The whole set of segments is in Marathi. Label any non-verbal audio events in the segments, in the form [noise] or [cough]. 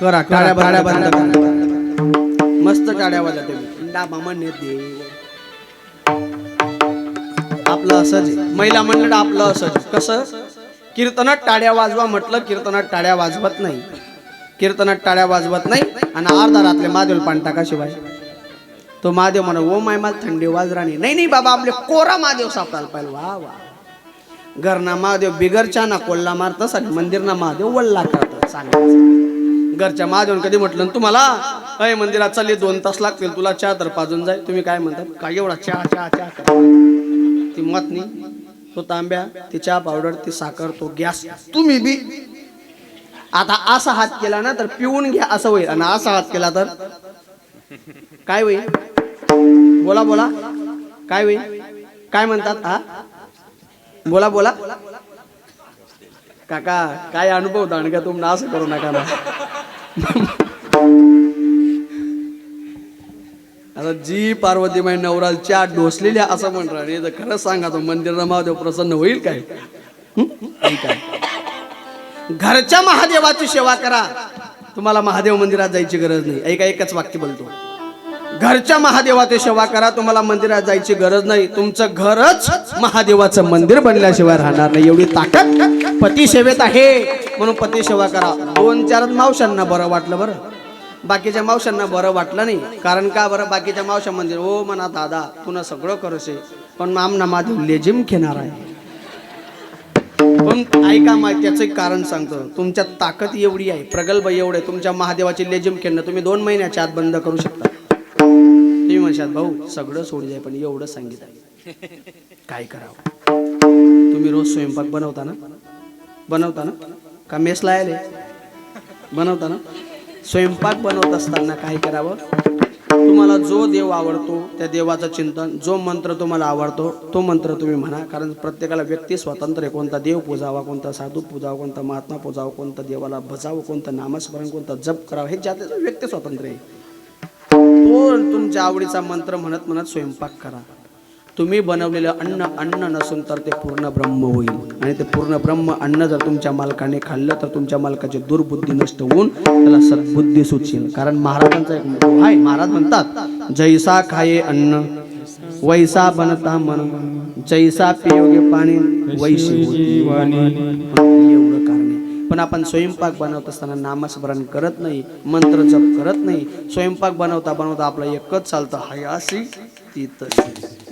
करा टाळ्या टाळ्या बंद करा मस्त टाळ्या वाजा तुम्ही. डाबा म्हणे देव आपलं असंच. महिला मंडळ आपलं असंच. कसं? कीर्तनात टाळ्या वाजवा म्हटलं कीर्तनात टाळ्या वाजवत नाही. कीर्तनात टाळ्या वाजवत नाही. आणि अर्धा रातले महादेव पान टाका शिवाय. तो महादेव म्हणा ओ माय मला थंडी वाजराणी नाही. नाही बाबा आपले कोरा महादेव सापडायला पाहिजे. वा वा. घरना महादेव बिगरच्या ना कोल्ला मारतस आणि मंदिरना महादेव वल्ला करतात सांगायचं. घरच्या महादेव कधी म्हटलं ना तुम्हाला अय मंदिरात चालले दोन तास लागतील तुला चहा तर पाजून जाय. तुम्ही काय म्हणतात? काय एवढा चहा चहा चहा ती मतनी तो तांब्या ती चहा पावडर ती साखर तो गॅस तुम्ही बी. आता असा हात केला ना तर पिऊन घ्या असं होईल. आणि असा हात केला तर काय होईल? बोला बोला. काय होईल? काय म्हणतात? हा? बोला बोला. काका काय अनुभव दांडग्या तुम्हाला असं करू नका ना. [laughs] आता जी पार्वतीमाई नवरालच्या डोसलेल्या असं म्हणणार हे तर खरंच सांगा तो मंदिर महादेव प्रसन्न होईल काय? होईल काय? घरच्या महादेवाची सेवा करा. तुम्हाला महादेव मंदिरात जायची गरज नाही. ऐका एकच वाक्य बोलतो. घरच्या महादेवाची सेवा करा. तुम्हाला मंदिरात जायची गरज नाही. तुमचं घरच महादेवाचं मंदिर बनल्याशिवाय राहणार नाही. एवढी ताकद पती सेवेत आहे. म्हणून पती सेवा करा. दोन चार मावशांना बरं वाटलं बरं. बाकीच्या मावशांना बरं वाटलं नाही. कारण का बरं? बाकीच्या मावशा म्हणजे ओ म्हणा दादा तुला सगळं करूशे. पण आमना महादेव लेजिम घेणार आहे. पण ऐका मा त्याचं एक कारण सांगतो. तुमच्या ताकद एवढी आहे प्रगल्भ एवढे. तुमच्या महादेवाची लेजिम खेळणं तुम्ही दोन महिन्याच्या आत बंद करू शकता. म्हणशात भाऊ सगळं सोडी जाय पण एवढं सांगित आहे [laughs] काय करावं? तुम्ही रोज स्वयंपाक बनवता ना? बनवता ना? का मेसला आले बनवता ना? स्वयंपाक बनवत असताना काय करावं? तुम्हाला जो देव आवडतो त्या देवाचं चिंतन जो मंत्र तुम्हाला आवडतो तो मंत्र तुम्ही म्हणा कारण प्रत्येकाला व्यक्ती स्वतंत्र आहे. कोणता देव पूजावा कोणता साधू पूजावा कोणता महात्मा पूजावा कोणता देवाला भजावं कोणतं नामस्मरण कोणतं जप करावं हे ज्या त्याचं व्यक्ती स्वतंत्र आहे. तो तुमच्या आवडीचा मंत्र म्हणत म्हणत स्वयंपाक करा. तुम्ही बनवलेलं अन्न अन्न नसून तर ते पूर्ण ब्रह्म होईल. आणि ते पूर्ण ब्रह्म अन्न जर तुमच्या मालकाने खाल्लं तर तुमच्या मालकाची दुर्बुद्धी नष्ट होऊन त्याला सद्बुद्धी सुचेल कारण महाराजांचा एक आहे महाराज म्हणतात जैसा खाये अन्न वैसा बनता मन जैसा पियोगे पाणी वैशी एवढं कारण पण आपण स्वयंपाक बनवत असताना नामस्मरण करत नाही मंत्र जप करत नाही स्वयंपाक बनवता बनवता आपलं एकच चालतं हाय अशी ती तशी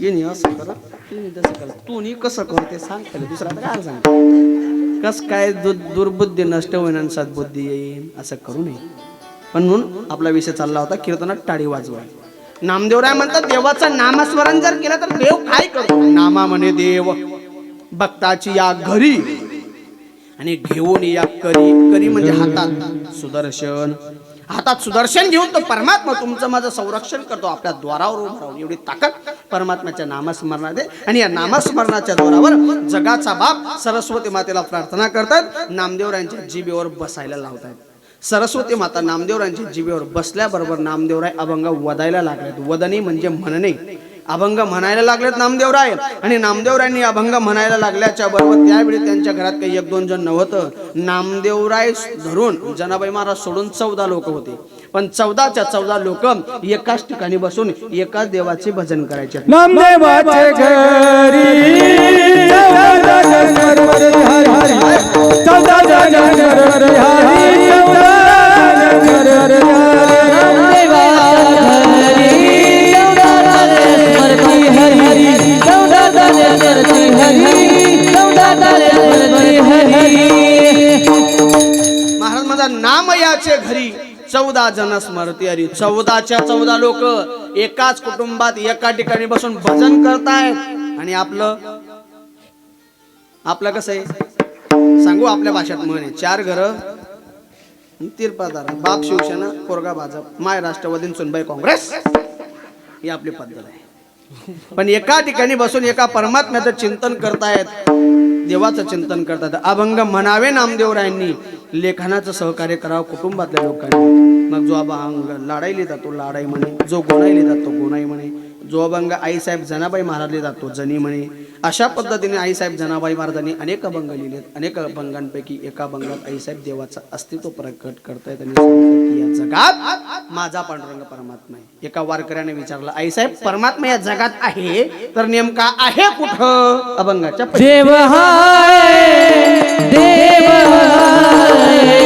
येणे असं कर तिने तसं तू नी कसं करते सांग खाली दुसरा काय सांग कस काय दु दुर्बुद्धी नष्ट होईन आणि सद्बुद्धी येईन असं करू नये. पण म्हणून आपला विषय चालला होता कीर्तनात टाळी वाजवा. नामदेवराय म्हणतात देवाचं नामस्मरण जर केलं तर देव काय करतो नामा म्हणे देव भक्ताची या घरी आणि घेऊन या करी करी म्हणजे हातात. सुदर्शन. हातात सुदर्शन घेऊन तो परमात्मा तुमचं माझं संरक्षण करतो. आपल्या द्वारावर उभं राहून. एवढी ताकद परमात्म्याच्या नामस्मरणात आहे. आणि या नामस्मरणाच्या द्वारावर जगाचा बाप सरस्वती मातेला प्रार्थना करतात. नामदेवरायांच्या जिबेवर बसायला लावतात. सरस्वती माता नामदेवरायांच्या जीवेवर बसल्याबरोबर नामदेवराय अभंग वदायला लागलेत. वदने म्हणजे म्हणणे. अभंग म्हणायला लागलेत नामदेवराय. आणि नामदेवरायांनी अभंग म्हणायला लागल्याच्या बरोबर त्यावेळी त्यांच्या घरात काही एक दोन जण नव्हतं. नामदेवराय धरून जनाबाई महाराज सोडून चौदा लोक होते. पण चौदाच्या चौदा लोक एकाच ठिकाणी बसून एकाच देवाचे भजन करायचे. नामदेवाचे चौदा महाराज माझा नाम याचे घरी. चौदा जण स्मरती हरी. चौदाच्या चौदा लोक एकाच कुटुंबात एका ठिकाणी बसून भजन करतायत. आणि आपलं आपलं कसं आहे? सांगू आपल्या भाषेत म्हणे. चार घर तिरपादार बाप शिवसेना पोरगा भाजप. माय राष्ट्रवादी सुनबाई काँग्रेस. ही आपली पद्धत आहे. पण एका ठिकाणी बसून एका परमात्म्याचं चिंतन करतायत देवाचं चिंतन करतात अभंग म्हणावे नामदेवरायांनी लेखनाचं सहकार्य करावं कुटुंबातल्या लोकांनी. मग जो अभंग लाडाई जातो तो लाडाई म्हणे जो गोणाई जातो तो गोणाई म्हणे. जो अभंग आईसाहेब जनाबाई महाराज लिहितात तो जनी म्हणे. अशा पद्धतीने आईसाहेब जनाबाई महाराजांनी अनेक अभंग लिहिलेत. अनेक अभंगांपैकी एका अभंगात आईसाहेब देवाचं अस्तित्व प्रकट करतायत आणि या जगात माझा पांडुरंग परमात्मा आहे. एका वारकऱ्याने विचारलं आईसाहेब परमात्मा या जगात आहे? तर नेमका आहे कुठं? अभंगाच्या देव देव हाय देव हाय.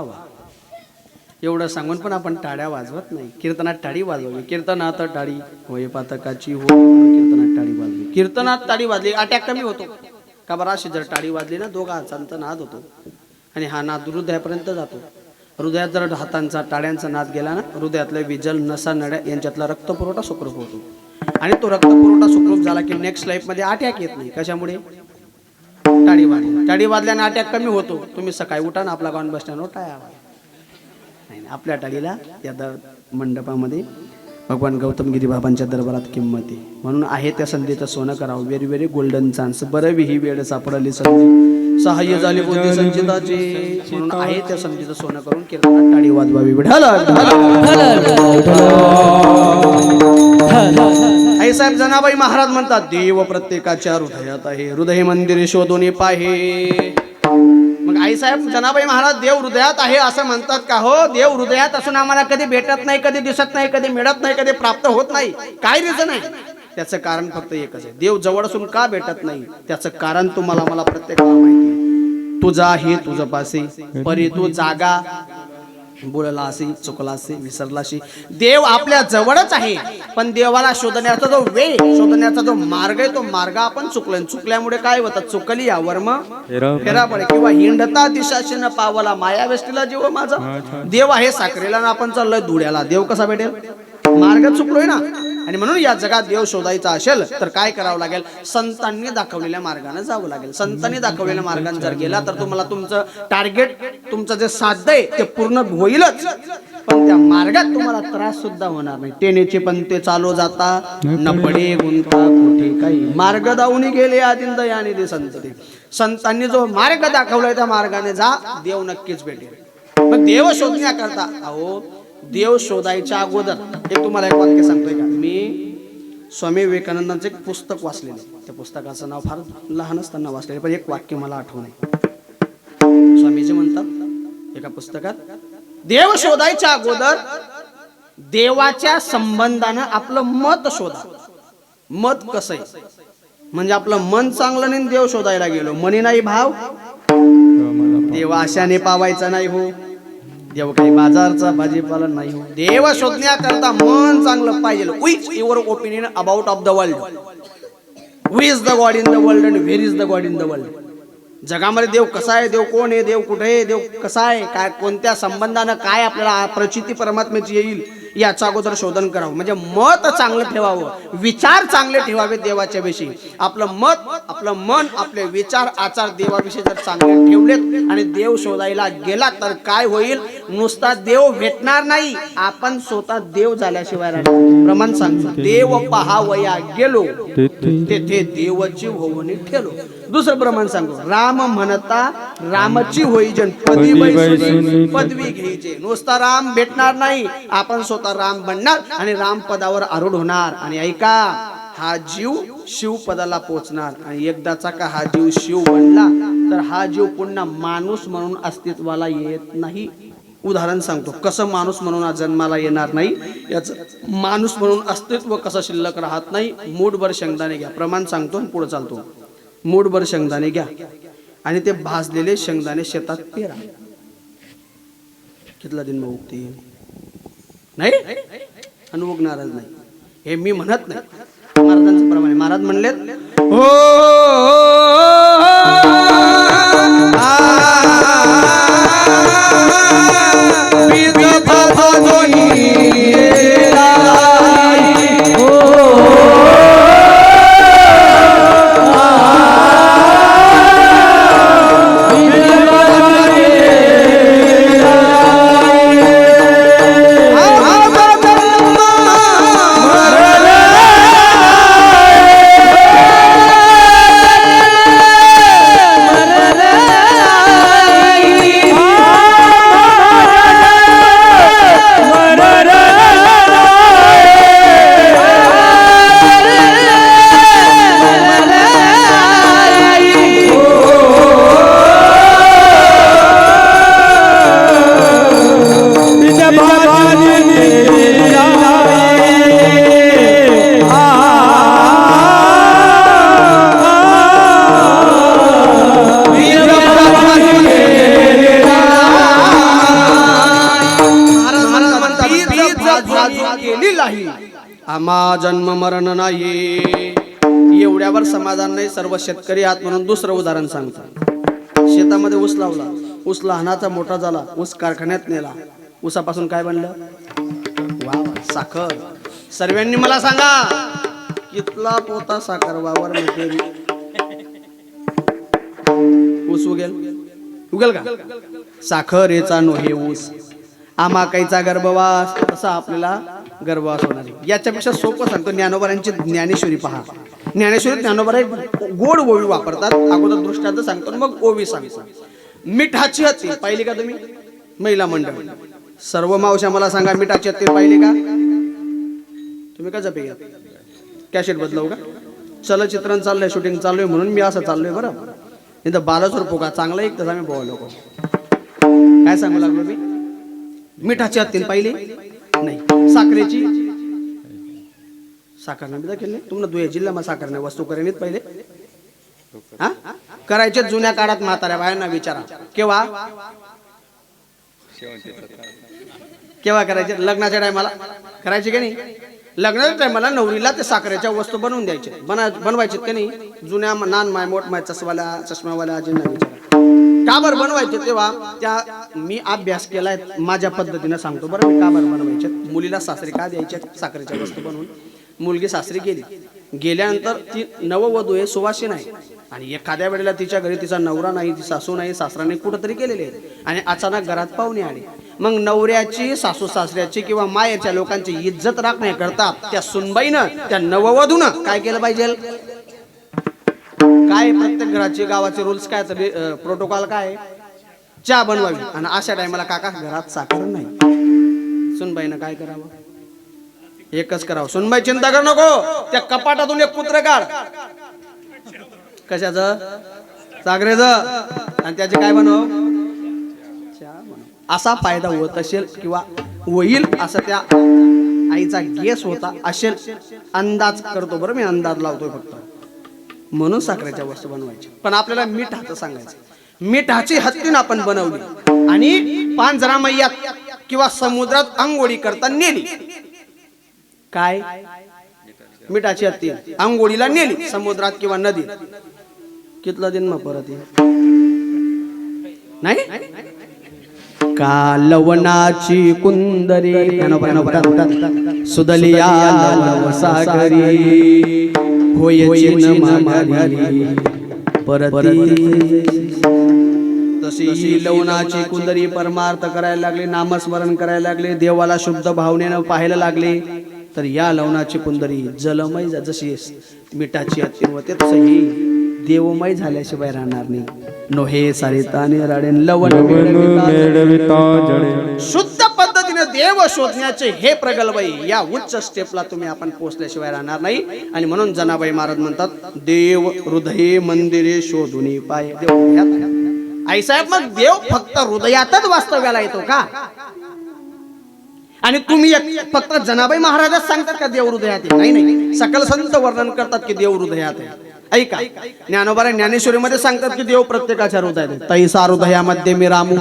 वा वा एवढं सांगून पण आपण टाळ्या वाजवत नाही. कीर्तनात टाळी वाजवली कीर्तनात टाळी होय पातकाची हो कीर्तनात टाळी वाजली कीर्तनात टाळी वाजली अटॅक कमी होतो. का बरं? अशी जर टाळी वाजली ना दोघा हातांचा नाद होतो. आणि हा नाद हृदयापर्यंत जातो. हृदयात जर हातांचा टाळ्यांचा नाद गेला ना हृदयातले विजल नसा नड्या यांच्यातला रक्तपुरवठा सुखरूप होतो. आणि तो रक्तपुरवठा सुखरूप झाला की नेक्स्ट लाईफमध्ये अटॅक येत नाही. कशामुळे? टाळी वाजली टाळी वाजल्याने अटॅक कमी होतो. तुम्ही सकाळी उठा ना आपला गाऊन बस स्टँडवर टाळ्या नाही आपल्या टाळीला या दर मंडपामध्ये भगवान गौतम गिरी बाबांच्या दरबारात किंमत आहे. म्हणून आहे त्या संधीचं सोनं करावं. व्हेरी व्हेरी गोल्डन चान्स बरं ही वेळ सापडली संधी. सहाय्य झाली बुद्धी संचिताची. म्हणून आहे त्या संधीचं सोनं करून कीर्तनात टाळी वाजवावी. विढाला साहेब जनाबाई महाराज म्हणतात देव प्रत्येकाच्या हृदयात आहे. हृदय मंदिर शोधून पाहे. मग आईसाहेब जनाबाई महाराज देव हृदयात आहे असं म्हणतात का हो? देव हृदयात असून आम्हाला कधी भेटत नाही कधी दिसत नाही कधी मिळत नाही कधी प्राप्त होत नाही. काय रिझन आहे? त्याचं कारण फक्त एकच आहे. देव जवळ असून का भेटत नाही? त्याचं कारण तुम्हाला मला प्रत्येकाला माहिती आहे. तुझा हे तुझं पासे परी तू जागा. बोलला असे चुकला असे विसरला असे देव आपल्या जवळच आहे पण देवाला शोधण्याचा जो वे शोधण्याचा जो मार्ग आहे तो मार्ग आपण चुकलो चुकल्यामुळे काय होतं? चुकली या वर्म फेरा पडे किंवा हिंडता दिशाशी न पावला माया वेष्टीला जीव माझा. देव आहे साखरेला आपण चाललोय धुळ्याला. देव कसा भेटेल? मार्ग चुकलोय ना. आणि म्हणून या जगात देव शोधायचा असेल तर काय करावं लागेल? संतांनी दाखवलेल्या मार्गाने जावं लागेल. संतांनी दाखवलेल्या मार्गाने जर गेला तर तुम्हाला तुमचं टार्गेट तुमचं जे साध्य आहे ते पूर्ण होईलच. पण त्या मार्गात तुम्हाला त्रास सुद्धा होणार नाही. टेनेचे पण ते चालू जाता न पडे गुंता कुठे काही मार्ग दावणी गेले आदिंद याने ते संत ते संतांनी जो मार्ग दाखवलाय त्या मार्गाने जा देव नक्कीच भेटेल. मग देव शोधण्याकरता अहो देव शोधायच्या अगोदर एक तुम्हाला एक वाक्य सांगतोय का? मी स्वामी विवेकानंदांचं एक पुस्तक वाचलेलं. त्या पुस्तकाचं नाव फार लहान असताना वाचलेलं पण एक वाक्य मला आठवण आहे स्वामीजी म्हणतात एका पुस्तकात देव शोधायच्या अगोदर देवाच्या संबंधानं आपलं मत शोधा. मत कसं आहे? म्हणजे आपलं मन चांगलं नाही देव शोधायला गेलो. मनी नाही भाव. देव आशाने पावायचा नाही हो. देव काही बाजारचा भाजीपाला नाही हो. देव शोधण्याकरता मन चांगलं पाहिजे. Which your opinion about of the world who is the god in the world and where is the god in the world जगामध्ये देव कसा आहे? देव कोण आहे? देव कुठे आहे? देव कसा आहे? काय कोणत्या संबंधानं काय आपल्याला प्रचिती परमात्म्याची येईल याचा अगोदर शोधन करावं. म्हणजे मत चांगलं ठेवावं. विचार चांगले ठेवावे देवाच्या विषयी. आपलं मत आपलं मन आपले विचार आचार देवाविषयी जर चांगले ठेवलेत आणि देव शोधायला गेला तर काय होईल? नुसता देव भेटणार नाही आपण स्वतः देव झाल्याशिवाय. प्रमाण सांगतो. देव पहावया गेलो तेथे देवची होवनी ठेलो. दुसरं प्रमाण सांगतो. राम म्हणता रामची होई जन पदी बैसुनी पदवी घ्यायचे. नुसता राम भेटणार नाही आपण स्वतः राम बनणार आणि राम पदावर आरूढ होणार. आणि ऐका हा जीव शिव पदाला पोचणार. आणि एकदाचा का हा जीव शिव बनला तर हा जीव पुन्हा माणूस म्हणून अस्तित्वाला येत नाही. उदाहरण सांगतो कसं माणूस म्हणून आज जन्माला येणार नाही याचं माणूस म्हणून अस्तित्व कसं शिल्लक राहत नाही मूठभर शेंगदाणे घ्या प्रमाण सांगतो आणि पुढे चालतो मूठभर शेंगदाणे घ्या आणि ते भाजलेले शेंगदाणे शेतात पेरा कितला दिन मग उगतील नाही आणि उगणारच नाही हे मी म्हणत नाही महाराजांचं प्रमाणे महाराज म्हणलेत हो केली सर्व शेतकरी आहात म्हणून दुसरं उदाहरण सांगतो. शेतामध्ये ऊस लावला. ऊस लहानाचा मोठा झाला. ऊस कारखान्यात नेला. ऊसापासून काय बनलं? वा साखर. सर्वांनी मला सांगा कितला पोता साखर वावर ऊस उगेल? उगेल का? साखर याचा नो हे ऊस. आमा काहीचा गर्भवास? तसा आपल्याला गर्भवास होणार याच्यापेक्षा सोपं सांगतो ज्ञानोबरांची ज्ञानेश्वरी पहा. ज्ञानेश्वरी ज्ञानोबरा गोड ओवी वापरतात. अगोदर दृष्टांत सांगतो मग ओवी सांगतो. मिठाची हत्ती पाहिली का तुम्ही? महिला मंडळ. सर्व मावश्या मला सांगा मिठाची हत्ती पाहिली का? तुम्ही का जपे घ्या कॅशेट बदलव का? चलचित्रण चाललंय शूटिंग चालू आहे म्हणून मी असं चाललोय बरं. नाही तर बालासोर पोका चांगला एक तसा मी बोवा लोक काय सांगू लागलो मी? मिठाची हत्ती पाहिली? नाही. साखरेची साखर नाही. केले तुम्हाला दुहे जिल्ह्यामध्ये साखर नाही वस्तू करेन पहिले. हा? करायचे जुन्या काळात म्हाताऱ्या बायांना विचारा. केव्हा? केव्हा करायचे? लग्नाच्या टायमाला. करायचे की नाही? लग्नाच्या टायमाला नवरीला ते साखरेच्या वस्तू बनवून द्यायचे. बनवायचे की नाही? जुन्या नान माय मोठ माय चष्मावाल्या चष्म्यावाल्या आजींना विचारा. का बरं बनवायचे तेव्हा? त्या मी अभ्यास केलाय माझ्या पद्धतीनं सांगतो बरं मी का बरं बनवायचे. मुलीला सासरी का द्यायच्या साखरेच्या वस्तू बनवून. मुलगी सासरी गेली. गेल्यानंतर ती नववधू आहे सुवासीन आहे. आणि एखाद्या वेळेला तिच्या घरी तिचा नवरा नाही ती सासू नाही सासराने कुठंतरी केलेले आहे. आणि अचानक घरात पाहुणे आले. मग नवऱ्याची सासू सासऱ्याची किंवा मायेच्या लोकांची इज्जत राखण्याकरता त्या सुनबाईनं त्या नववधूनं काय केलं पाहिजे? काय प्रत्येक घराचे गावाचे रूल्स काय तरी प्रोटोकॉल काय चहा बनवावी. आणि अशा टायमाला काका घरात साखर नाही. सुनबाईनं काय करावं? एकच करावं. सुनबाई चिंता कर नको. त्या कपाटातून एक कुत्र काढ. कशाच? साखरेच आणि त्याचे काय बनव? बनव. असा फायदा होत असेल किंवा होईल असं त्या आईचा गेस होता असेल अंदाज करतो. बरं मी अंदाज लावतोय फक्त. म्हणून साखरेच्या वस्तू बनवायच्या. पण आपल्याला मिठाचं सांगायचं. मिठाची हत्तीन आपण बनवली. आणि पांजरा मैयात किंवा समुद्रात आंघोळी करता नेली. काय? मिठाची हत्ती. आंघोळीला नेली. समुद्रात किंवा नदीत. कितला दिन मग परत ये नाही? का लवणाची कुंदरी. सुदलिया होय तशी ही लवणाची कुंदरी परमार्थ करायला लागले नामस्मरण करायला लागले देवाला शुद्ध भावनेनं पाहायला लागले. तर या लवणाची कुंदरी जलमय जशी मिठाची हत्ती होते तसं ही देवमय झाल्याशिवाय राहणार नाही. नोहे सारिताने राडेन लवण मेळविता शुद्ध देव शोधण्याचे हे प्रगल्भ या उच्च स्टेपला तुम्ही आपण पोचल्याशिवाय राहणार नाही. आणि म्हणून जनाबाई महाराज म्हणतात देव हृदय मंदिरे शोधून पाय. देव आईसाहेब मग देव फक्त हृदयातच वास्तव्याला येतो का? आणि तुम्ही फक्त जनाबाई महाराजच सांगतात का देव हृदयात नाही? नाही. सकल संत वर्णन करतात की देव हृदयात आहे. ऐका. ज्ञानोबारा ज्ञानेश्वरी मध्ये सांगतात की देव प्रत्येकाच्या हृदयात आहे. तैसा हृदयामध्ये मी रामू.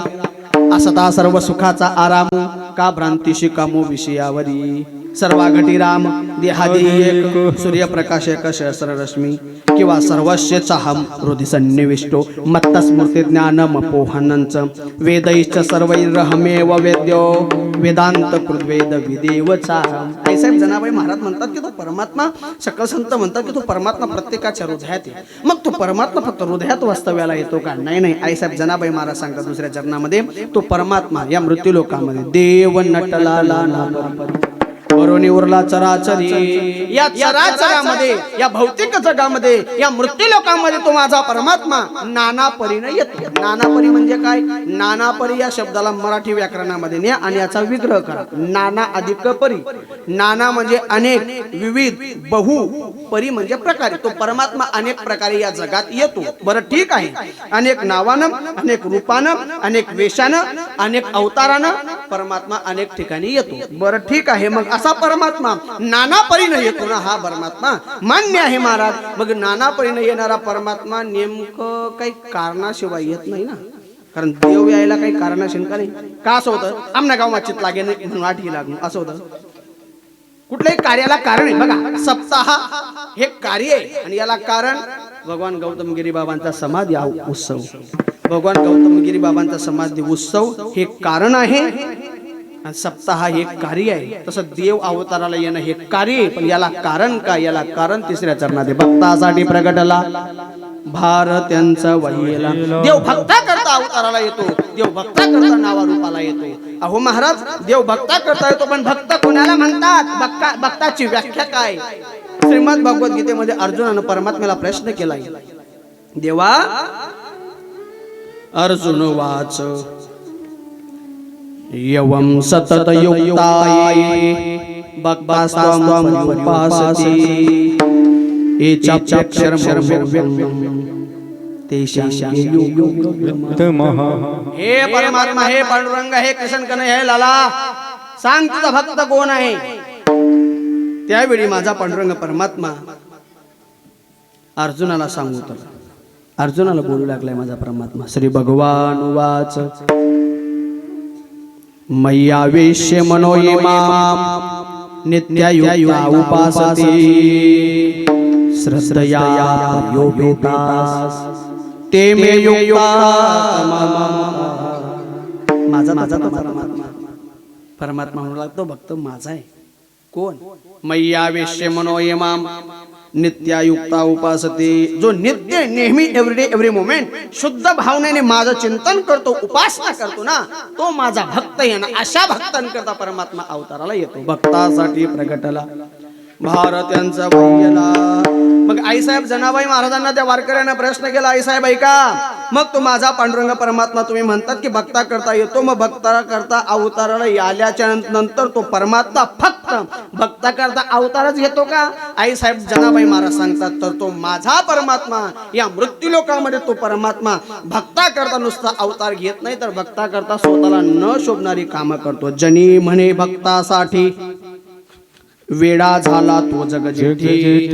असता सर्व सुखाचा आरामू. का भ्रांतीशी शिकामू विषयावरी? सर्वा घटी राम देहादी एक सूर्यप्रकाश एक सहस्र रश्मी किंवा सर्वस्य हम हृदय सन्निविष्टो मत्त स्मृती ज्ञानम वेदैश्च सर्वैरहमेव वेद्यो। वेदांत कृद्वेद विदेवचा आईसाहेब जनाबाई महाराज म्हणतात की तो परमात्मा सकल संत म्हणतात की तो परमात्मा प्रत्येकाच्या हृदयात आहे. मग तो परमात्मा फक्त हृदयात वास्तव्याला येतो का? नाही नाही. आईसाहेब जनाबाई महाराज सांगतात दुसऱ्या चरणामध्ये तो परमात्मा या मृत्यू लोकांमध्ये देव नटला उरला चराचरी. या चराचरामध्ये या भौतिक जगामध्ये या मृत्यू लोकांमध्ये तो माझा परमात्मा नाना परीने येतो. नाना परी म्हणजे काय? नाना परी या शब्दाला मराठी व्याकरणामध्ये न्या आणि याचा विग्रह करा. नाना अधिक परी. नाना म्हणजे अनेक विविध बहु परी म्हणजे प्रकारे. तो परमात्मा अनेक प्रकारे या जगात येतो. बरं ठीक आहे. अनेक नावानं अनेक रूपानं अनेक वेशानं अनेक अवतारानं परमात्मा अनेक ठिकाणी येतो. बरं ठीक आहे. मग असा परमात्मा. नाना परीनं येतो ना हा परमात्मा. मान्य आहे महाराज. मग नाना परीनं येणारा परमात्मा नेमकं काही कारणाशिवाय येत नाही ना. कारण देव यायला काही कारण का नाही? का असं होतं? आमना गाव माचित लागे नाही म्हणून आठी लागून. असं होतं. कुठल्याही कार्याला कारण आहे. बघा सप्ताह हे कार्य आहे. आणि याला कारण भगवान गौतम गिरी बाबांचा समाधी उत्सव. भगवान गौतम गिरी बाबांचा समाधी उत्सव हे कारण आहे. आणि सप्ताह हे कार्य आहे. तसं देव अवताराला येणं हे कार्य आहे पण याला कारण काय? याला कारण तिसऱ्या चरणात आहे. भक्तासाठी प्रगटला. भारत्यांचा वहिला. देव भक्ता करता अवताराला येतो. देव भक्ता करता नावा रूपाला येतो. अहो महाराज देव भक्ता करता येतो पण भक्त कोणाला म्हणतात? भक्ता भक्ताची व्याख्या काय? श्रीमद भगवद्गीतेमध्ये अर्जुनानं परमात्म्याला प्रश्न केलाय. देवा अर्जुन वाच. यवं सतत युक्ताय भक्तास्त्वं पर्युपासति वित्तमहा हे परमात्मा हे पांडुरंग हे कृष्ण कन हे लाला सांग तुझा भक्त कोण आहे? त्यावेळी माझा पांडुरंग परमात्मा अर्जुनाला सांगू अर्जुनाला बोलू लागलाय माझा परमात्मा श्री भगवान वाच. मय्यावेश्य मनोयमाम नित्यायुक्ता उपासते श्रद्धया योपेतास। ते मे युक्ता। माझा माझा तो परमात्मा. परमात्मा म्हणू लागतो भक्त माझा आहे. कोण? मय्यावेश्य मनोयमाम नित्यायुक्ता उपासते. जो नित्य नेहमी एव्हरीडे एव्हरी मोमेंट शुद्ध भावनेने माझं चिंतन करतो उपासना करतो ना तो माझा भक्त आहे ना अशा भक्तांकरता परमात्मा अवताराला येतो. भक्तासाठी प्रगटला. भारत यांचा भैयला मग आईसाहेब जनाबाई महाराजांना त्या वारकऱ्यांना प्रश्न केला आईसाहेब ऐका. मग तो माझा पांडुरंग परमात्मा तुम्ही म्हणतात की भक्ता करता येतो मग भक्ता करता अवताराला आल्याच्यानंतर तो परमात्मा फक्त भक्ता करता अवतारच घेतो का? आईसाहेब जनाबाई महाराज सांगतात तर तो माझा परमात्मा या मृत्यू लोकांमध्ये तो परमात्मा भक्ता करता नुसता अवतार घेत नाही तर भक्ता करता स्वतःला न शोभणारी कामं करतो. जनी म्हणे भक्तासाठी वेडा झाला तो जग जेठी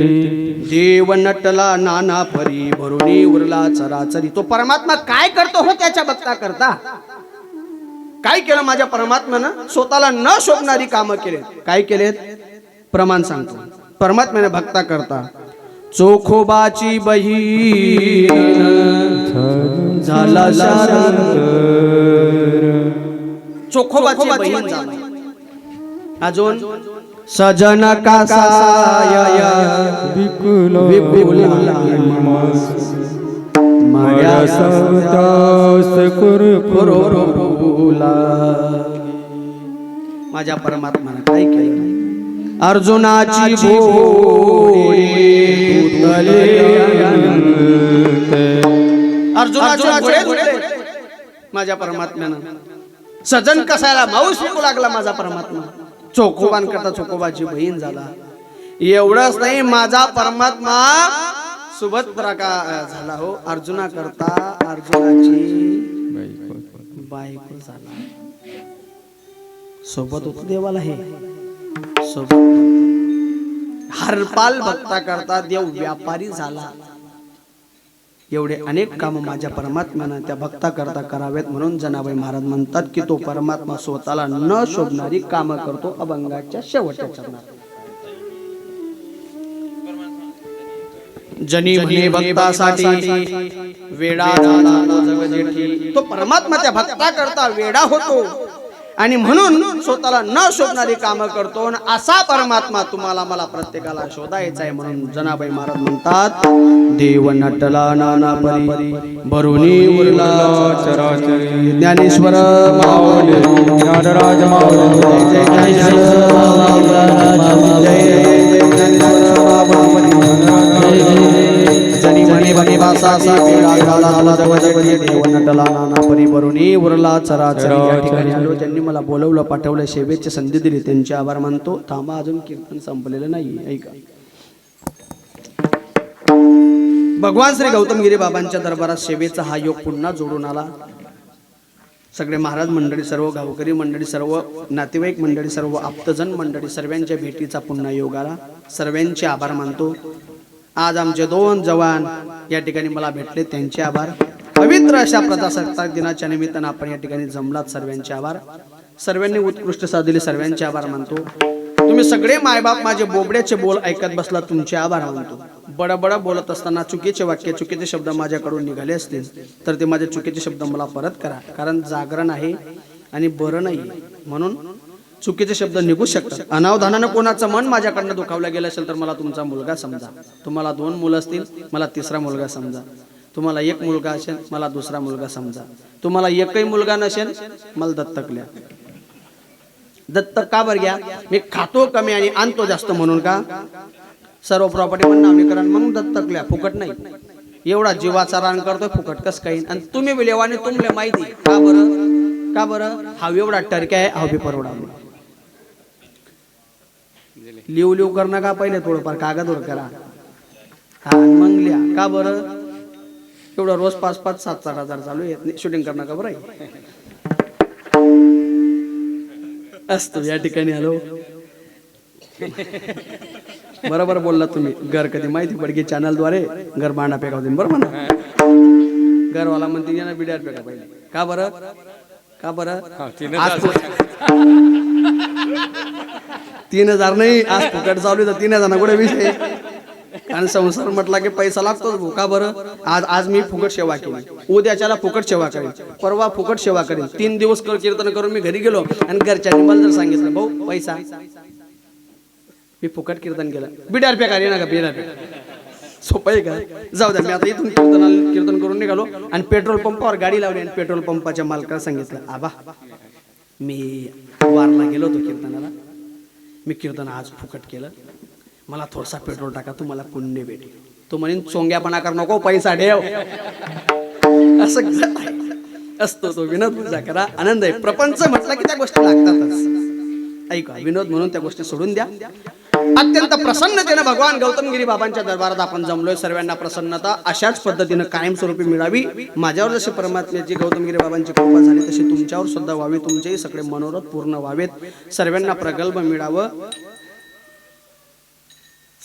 देव नटला नाना परी भरुणी उरला चराचरी तो परमात्मा काय करतो हो त्याच्या भक्ता करता काय केलं माझ्या परमात्म्यानं? स्वतःला न शोभणारी कामं केलेत. काय केलेत? प्रमाण सांगतो. परमात्म्याने भक्ता करता चोखोबाची बहीण झाला चोखोबाची बहीण झाला. अजून? सजन कासाय विपुल विपुल माया सवदास कुरुला माझ्या परमात्मानं काय केलं अर्जुनाची भोळी तुटले. अर्जुनाचे डोळे तुटले. माझ्या परमात्म्यानं सजन कसायला माऊस विकू लागला माझा परमात्मा चोखोबान करता चोखोबाची बहीण झाला. एवढंच नाही माझा परमात्मा सुभद्रा का झाला हो. अर्जुना करता अर्जुनाची बायको झाला. सोबत होत देवाला हे. सोबत हरपाल भक्ता करता देव व्यापारी झाला. एवढे अनेक काम माझ्या परमात्म्यानं त्या भक्ता करता करावेत म्हणून जनाबाई महाराज म्हणतात की तो परमात्मा स्वतःला न शोधणारी कामं करतो अभंगाच्या शेवटच्या चरणात जनी म्हणे भक्तासाठी वेडा तो जगजेठी. तो परमात्मा त्या भक्ता करता वेडा होतो आणि म्हणून स्वतःला न शोधणारी कामं करतो आणि असा परमात्मा तुम्हाला मला प्रत्येकाला शोधायचा आहे म्हणून जनाबाई महाराज म्हणतात देव नटला नाना परी भरुणी उरला चराचरी ज्ञानेश्वर माऊली ज्ञानराज माऊली जय ज्ञानेश्वर जय ज्ञानेश्वर बने बने भगे सा वेळा झाला झाला जग देव नटला नाना परी उरला चराचरी या ठिकाणी आलो त्यांनी मला बोलवलं पाठवलं सेवेची संधी दिली त्यांचे आभार मानतो. थांबा अजून कीर्तन संपलेलं नाही ऐका. भगवान श्री गौतमगिरी बाबांच्या दरबारात सेवेचा हा योग पुन्हा जोडून आला. सगळे महाराज मंडळी सर्व गावकरी मंडळी सर्व नातेवाईक मंडळी सर्व आप्तजन मंडळी सर्वांच्या भेटीचा पुन्हा योग आला. सर्वांचे आभार मानतो. आज आमचे दोन जवान या ठिकाणी मला भेटले त्यांचे आभार. पवित्र अशा प्रजासत्ताक दिनाच्या निमित्तानं आपण या ठिकाणी जमलात सर्वांचे आभार. सर्वांनी उत्कृष्ट साथ दिली सर्वांचे आभार मानतो. तुम्ही सगळे मायबाप माझे बोबड्याचे बोल ऐकत बसला तुमचे आभार मानतो. बडबड बोलत असताना चुकीचे वाक्य चुकीचे शब्द माझ्याकडून निघाले असतील तर ते माझे चुकीचे शब्द मला परत करा. कारण जागरण आहे आणि बरं नाही. म्हणून चुकीचे शब्द निघू शकतात. अनावधानानं कोणाचं मन माझ्याकडनं दुखावलं गेलं असेल तर मला तुमचा मुलगा समजा. तुम्हाला दोन मुलं असतील मला तिसरा मुलगा समजा. तुम्हाला एक मुलगा असेल मला दुसरा मुलगा समजा. तुम्हाला एकही मुलगा नसेल मला दत्तक लिहा. दत्तक का बरं घ्या? मी खातो कमी आणि आणतो जास्त म्हणून का? सर्व प्रॉपर्टी पण नावनीकरण मग दत्तक लिहा. फुकट नाही. एवढा जीवाचा रान करतोय फुकट कस काही? आणि तुम्ही विलेवाने लेवा आणि तुमले माहिती का बरं? का बरं? हा एवढा टरक्या आहे हा बी परवडा. लिव लिव करणं का पहिले? थोडंफार कागदवर करा. हा मग लिहा. का बरं? एवढं रोज पाच पाच सात सात हजार चालू आहे शूटिंग करणं का बरं? आहे असतो या ठिकाणी आलो बरोबर बोलला तुम्ही. घर कधी माहिती पडकी चॅनलद्वारे घर भांडा फेका होते बरोबर ना? घरवाला म्हणते "ये ना बिड्यार फेका पहिले. का बरं? का बरं? तीन हजार नाही आज फुकट चालू तर तीन हजार कुठे विषय? कारण संसार म्हटला की पैसा लागतोच भुका का बरं? आज आज मी फुकट सेवा केली. उद्याच्याला फुकट सेवा करेन. परवा फुकट सेवा करेन. तीन दिवस कर- कीर्तन करून मी घरी गेलो आणि घरच्यांनी मला जर सांगितलं भाऊ पैसा. मी फुकट कीर्तन केलं. बिडार पे का ना का बिडार सोपं आहे का? जाऊ द्या मी आता इथून कीर्तन कीर्तन करून निघालो आणि पेट्रोल पंपावर गाडी लावली आणि पेट्रोल पंपाच्या मालकाला सांगितलं आबा मी वारला गेलो होतो कीर्तनाला. मी कीर्तन आज फुकट केलं. मला थोडासा पेट्रोल टाका तुम्हाला पुण्य भेटेल. तो म्हणेन चोंग्यापणा कर नको पैसा ठेव. असं असतो तो विनोद पूजा करा आनंद आहे. प्रपंच म्हटलं की त्या गोष्टी लागतातच. ऐका विनोद म्हणून त्या गोष्टी सोडून द्या. अत्यंत प्रसन्नतेनं भगवान गौतमगिरी बाबांच्या दरबारात आपण जमलोय. सर्वांना प्रसन्नता अशाच पद्धतीनं कायमस्वरूपी मिळावी. माझ्यावर जशी परमात्म्याची गौतमगिरी बाबांची कृपा झाली तशी तुमच्यावर सुद्धा व्हावी तुमचेही सगळे मनोरथ पूर्ण व्हावेत. सर्वांना प्रगल्भ मिळावं.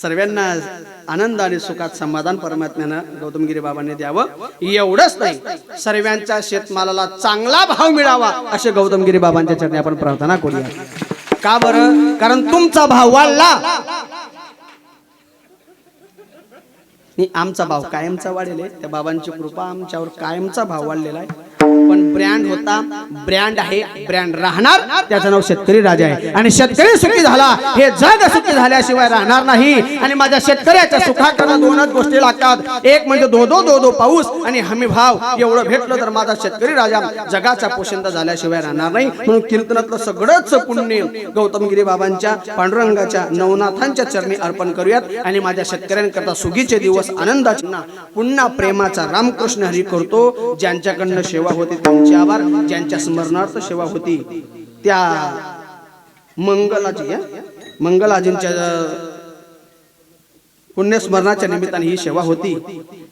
सर्वांना आनंद आणि सुखात समाधान परमात्म्यानं गौतमगिरी बाबांनी द्यावं. एवढंच नाही सर्वांच्या शेतमालाला चांगला भाव मिळावा असे गौतमगिरी बाबांच्या चरणी आपण प्रार्थना करूया. का बरं? कारण तुमचा भाव वाढला. आमचा भाव कायमचा वाढेल आहे. त्या बाबांची कृपा आमच्यावर कायमचा भाव वाढलेला आहे. पण ब्रँड होता ब्रँड आहे ब्रँड राहणार त्याचं नाव शेतकरी राजा आहे. आणि शेतकरी सुखी झाला हे जग सुखी झाल्याशिवाय राहणार नाही. आणि माझ्या शेतकऱ्याच्या सुखाकडे दोनच गोष्टी लागतात. एक म्हणजे दो दो दो दो पाऊस आणि हमी भाव. एवढं भेटलं तर माझा शेतकरी राजा जगाचा पोशिंदा झाल्याशिवाय राहणार नाही. म्हणून कीर्तनातलं सगळंच पुण्य गौतमगिरी बाबांच्या पांडुरंगाच्या नवनाथांच्या चरणी अर्पण करूयात. आणि माझ्या शेतकऱ्यांकरता सुगीचे दिवस आनंदाचे पुन्हा प्रेमाचा रामकृष्ण हरी करतो. ज्यांच्याकडनं सेवा होती त्यांचे आभार. ज्यांच्या स्मरणार्थ सेवा होती त्या मंगलाजी मंगलाजींच्या पुण्यस्मरणाच्या निमित्ताने ही सेवा होती.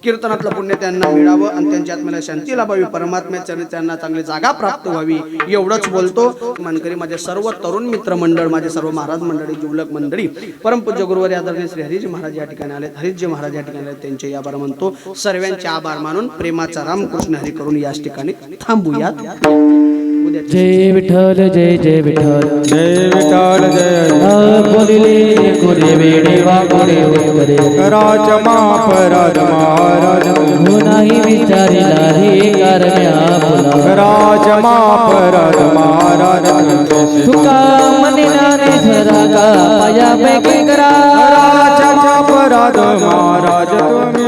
कीर्तनातलं पुण्य त्यांना मिळावं आणि त्यांच्या आत्म्याला शांती लाभावी. परमात्म्याच्या त्यांना चांगली जागा प्राप्त व्हावी. एवढंच बोलतो. मानकरी माझे सर्व तरुण मित्र मंडळ माझे सर्व महाराज मंडळी जिवलक मंडळी परमपूज्य गुरुवारी आदरणीय श्री हरिजी महाराज या ठिकाणी आले. हरिजी महाराज या ठिकाणी आले. त्यांचे आभार म्हणतो सर्वांचे आभार मानून प्रेमाचा रामकृष्ण हरी करून याच ठिकाणी थांबूयात. उद्या जय विठ्ठल जय जय विठ्ठल। जय विठाल जय आ बोलिले कोरे वेडे वा कोरे। उत्तरे राज महाराज महाराज। हो नाही विचारिला रे कारण्या बोला राज महाराज महाराज। तुका मनिना ने धरा का पाया पैकी करा राज महाराज महाराज तुम्ही